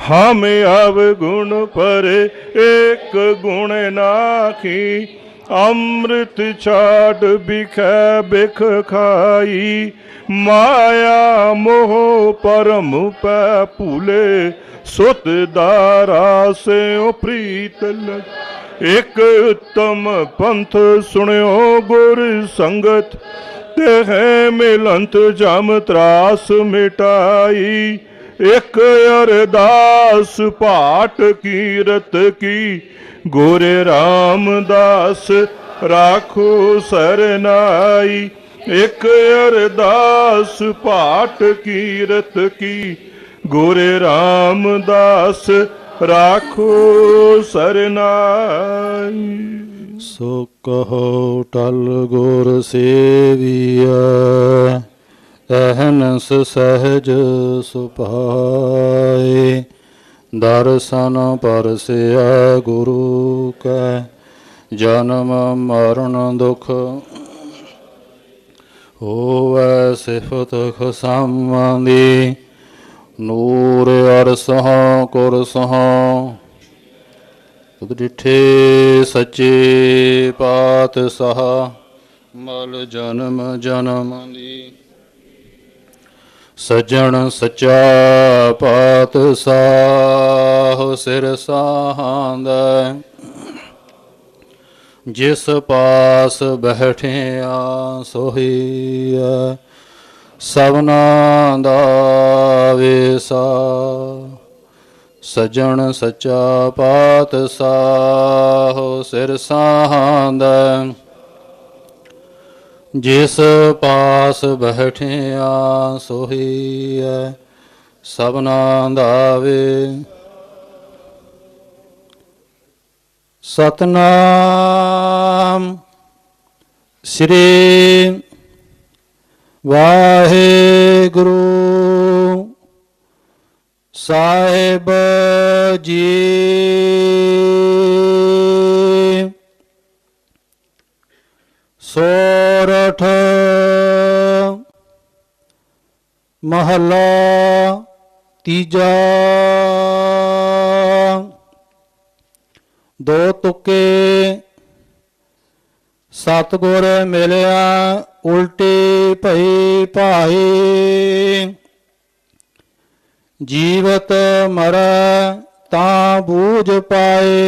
ਹਮ ਅਵਗੁਣ ਪਰ ਏਕ ਗੁਣ ਨਾਖੀ, ਅੰਮ੍ਰਿਤ ਛਾੜ ਬਿਖੈ ਬਿਖ ਖਾਈ। ਮਾਇਆ ਮੋਹ ਪਰਮ ਪੈ ਭੂਲੇ, ਸੁਤ ਦਾਰਾ ਸਿਉ ਪ੍ਰੀਤ ਲਗ ਇਕ ਉਤਮ ਪੰਥ ਸੁਣਿਓ ਗੁਰ ਸੰਗਤ, ਤੇ ਹੈ ਮਿਲੰਤ ਜਮ ਤਰਾਸ ਮਿਟਾਈ। ਇਕ ਅਰਦਾਸ ਪਾਠ ਕੀਰਤ ਕੀ, ਗੋਰੇ ਰਾਮਦਾਸ ਰਾਖੋ ਸਰਨਾਈ। ਇਕ ਅਰਦਾਸ ਪਾਠ ਕੀਰਤ ਕੀ, ਗੋਰੇ ਰਾਮਦਾਸ ਰਾਖੋ ਸਰਨਾਈ। ਸੋ ਕਹੋ, ਟਲ ਗੁਰ ਸੇਵੀਐ। ਅਹਨਸ ਸਹਿਜ ਸੁਭਾਏ ਦਰਸ਼ਨ ਪਰਸਿਆ ਗੁਰੂ ਕੈ, ਜਨਮ ਮਰਨ ਦੁਖ ਹੋਵੈ ਸਿਫਤ ਖਸਮਾਂਦੀ। ਨੂਰ ਅਰਸਹ ਕੁਰਸਹ ਤੁਧ ਡਿਠੇ ਸੱਚੇ ਪਾਤ ਪਾਤਸ਼ਾਹ, ਮਲ ਜਨਮ ਜਨਮ ਦੀ ਸਜਣ ਸੱਚਾ ਪਾਤਸ਼ਾਹ ਸਿਰ ਸਾਹਾਂਦਾ ਜਿਸ ਪਾਸ ਬੈਠਿਆ ਸੋਹੀ ਸਭਨਾ ਦਾ ਵੇਸਾ। ਸਜਣ ਸੱਚਾ ਪਾਤਸ਼ਾਹ ਸਿਰ ਸਾਹਾਂਦਾ ਜਿਸ ਪਾਸ ਬੈਠਿਆ ਸੋਹੀਐ ਸਭਨਾ ਦਾਵੇ ਸਤਨਾਮ ਸ੍ਰੀ ਵਾਹਿਗੁਰੂ ਸਾਹਿਬ ਜੀ। ਸੋਰਠ। ਮਹਲਾ ਤੀਜਾ। ਦੋ ਤੁਕੇ। ਸਤਗੁਰ ਮਿਲਿਆ, ਉਲਟੀ ਭਈ ਭਾਏ ਜੀਵਤ ਮਰ ਤਾਂ ਬੂਝ ਪਾਏ।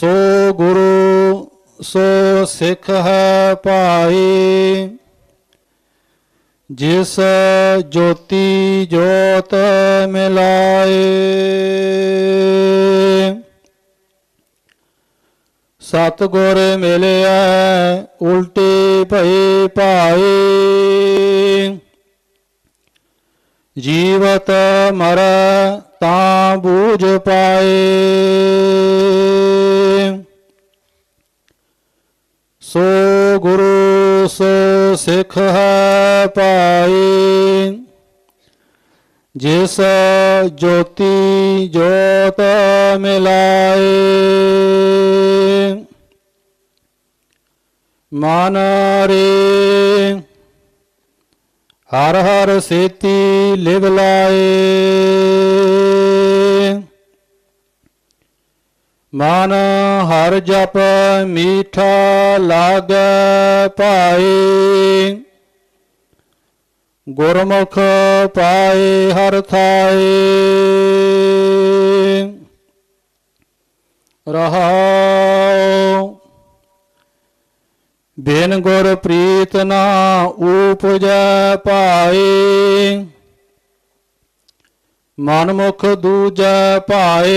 ਸੋ ਗੁਰੂ, ਸੋ ਸਿੱਖ ਹੈ ਭਾਈ। ਜਿਸ ਜੋਤੀ ਜੋਤ ਮਿਲਾਏ। ਸਤਗੁਰ ਮਿਲਿਆ, ਉਲਟੇ ਭਏ ਭਾਏ ਜੀਵਤ ਮਰ ਤਾਂ ਬੂਝ ਪਾਏ। ਸੋ ਗੁਰੂ ਸੋ ਸਿੱਖ ਹੈ ਭਾਈ, ਜਿਸ ਜੋਤੀ ਜੋਤ ਮਿਲਾਏ। ਮਨ ਰੇ ਹਰ ਹਰ ਸੇਤੀ ਲਿਵ ਲਾਏ। ਮਨ ਹਰ ਜਪ ਮੀਠਾ ਲਾਗੈ ਪਾਏ। ਗੁਰਮੁਖ ਪਾਏ ਹਰ ਥਾਏ। ਰਹਾ ਬਿਨ ਗੁਰ ਪ੍ਰੀਤ ਨਾ ਊਪਜੈ ਭਾਏ। ਮਨ ਮੁਖ ਦੂਜੈ ਭਾਏ।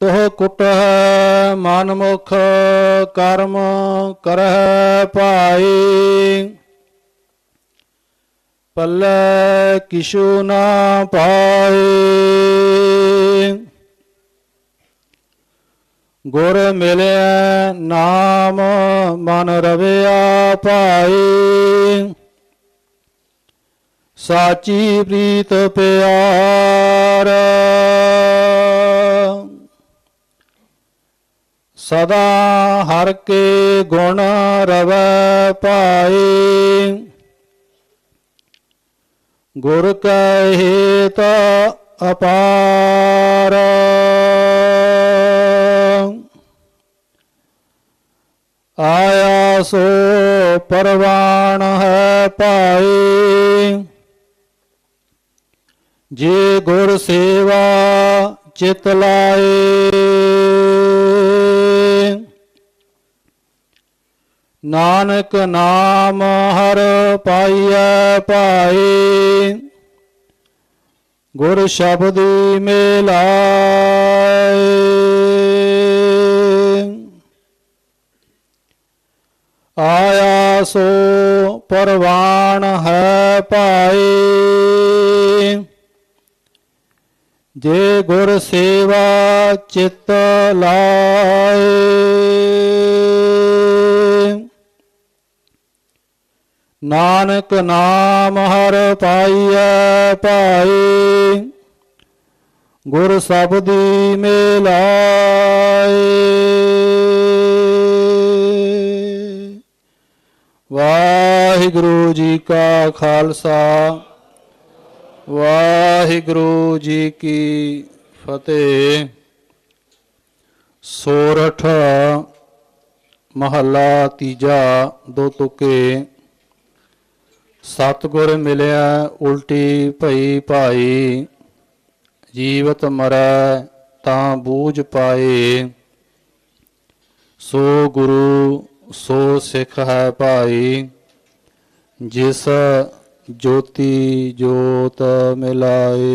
ਤੋਹ ਕੁਟ ਹੈ ਮਨ ਮੁਖ ਕਰਮ ਕਰਹਿ ਭਾਈ ਪੱਲੇ ਕਿਛੂ ਨਾ ਪਾਏ। ਗੁਰ ਮਿਲਿਆ ਨਾਮ ਮਨ ਰਵਿਆ ਭਾਈ ਸਾਚੀ ਪ੍ਰੀਤ ਪਿਆਰ। ਸਦਾ ਹਰ ਕੇ ਗੁਣ ਰਵੈ ਪਾਈ ਗੁਰ ਕਹੇ ਹੇਤ ਅਪਾਰ। ਆਇਆ ਸੋ ਪਰਵਾਣ ਹੈ ਭਾਈ। ਜੇ ਗੁਰ ਸੇਵਾ ਚਿਤ ਲਾਏ, ਨਾਨਕ ਨਾਮ ਹਰ ਪਾਈਐ ਭਾਈ। ਗੁਰ ਸ਼ਬਦੀ ਮਿਲਾਏ। ਆਇਆ ਸੋ ਪਰਵਾਣ ਹੈ ਭਾਈ ਜੇ ਗੁਰ ਸੇਵਾ ਚਿਤ ਲਾਏ। ਨਾਨਕ ਨਾਮ ਹਰ ਪਾਈਐ ਭਾਈ ਗੁਰ ਸਬਦੀ ਮਿਲਾਏ। ਵਾਹਿਗੁਰੂ ਜੀ ਕਾ ਖਾਲਸਾ, ਵਾਹਿਗੁਰੂ ਜੀ ਕੀ ਫਤਿਹ। ਸੋਰਠ, ਮਹੱਲਾ ਤੀਜਾ, ਦੋ ਤੁਕੇ। ਸਤਗੁਰ ਮਿਲਿਆ ਉਲਟੀ ਭਈ ਭਾਈ, ਜੀਵਤ ਮਰੈ ਤਾਂ ਬੂਝ ਪਾਏ। ਸੋ ਗੁਰੂ ਸੋ ਸਿੱਖ ਹੈ ਭਾਈ ਜਿਸ ਜੋਤੀ ਜੋਤ ਮਿਲਾਏ।